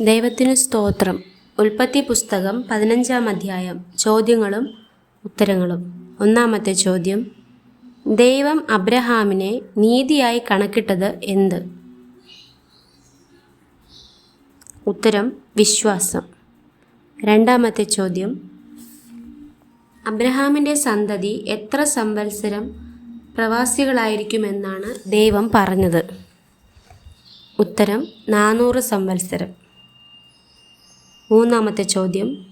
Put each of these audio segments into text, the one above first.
ദൈവത്തിനു സ്തോത്രം. ഉൽപ്പത്തി പുസ്തകം പതിനഞ്ചാം അധ്യായം. ചോദ്യങ്ങളും ഉത്തരങ്ങളും. ഒന്നാമത്തെ ചോദ്യം. ദൈവം അബ്രഹാമിനെ നീതിയായി കണക്കിട്ടത് എന്ത്? ഉത്തരം വിശ്വാസം. രണ്ടാമത്തെ ചോദ്യം. അബ്രഹാമിന്റെ സന്തതി എത്ര സംവത്സരം പ്രവാസികളായിരിക്കുമെന്നാണ് ദൈവം പറഞ്ഞത്. ഉത്തരം നാനൂറ് സംവത്സരം. മൂന്നാമത്തെ ചോദ്യം.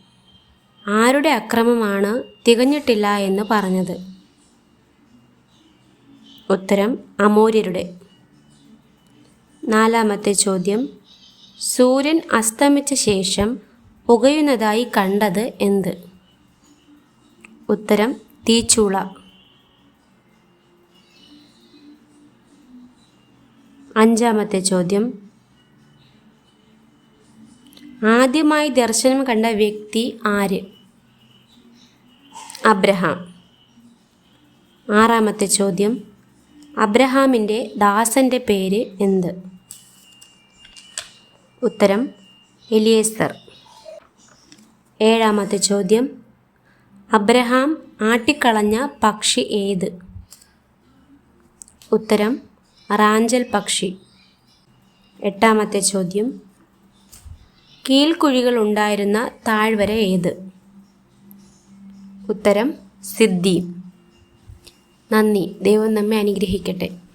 ആരുടെ അക്രമമാണ് തികഞ്ഞിട്ടില്ല എന്ന് പറഞ്ഞത്? ഉത്തരം അമൂര്യരുടെ. നാലാമത്തെ ചോദ്യം. സൂര്യൻ അസ്തമിച്ച ശേഷം പുകയുന്നതായി കണ്ടത് എന്ത്? ഉത്തരം തീച്ചൂള. അഞ്ചാമത്തെ ചോദ്യം. ആദ്യമായി ദർശനം കണ്ട വ്യക്തി ആര്? അബ്രഹാം. ആറാമത്തെ ചോദ്യം അബ്രഹാമിന്റെ ദാസന്റെ പേര് എന്ത്? ഉത്തരം എലിയേസർ. ഏഴാമത്തെ ചോദ്യം അബ്രഹാം ആട്ടിക്കളഞ്ഞ പക്ഷി ഏത്? ഉത്തരം റാഞ്ചൽ പക്ഷി. എട്ടാമത്തെ ചോദ്യം കീൽക്കുഴികൾ ഉണ്ടായിരുന്ന താഴ്വര ഏത്? ഉത്തരം സിദ്ധി നന്ദി. ദൈവം നമ്മെ അനുഗ്രഹിക്കട്ടെ.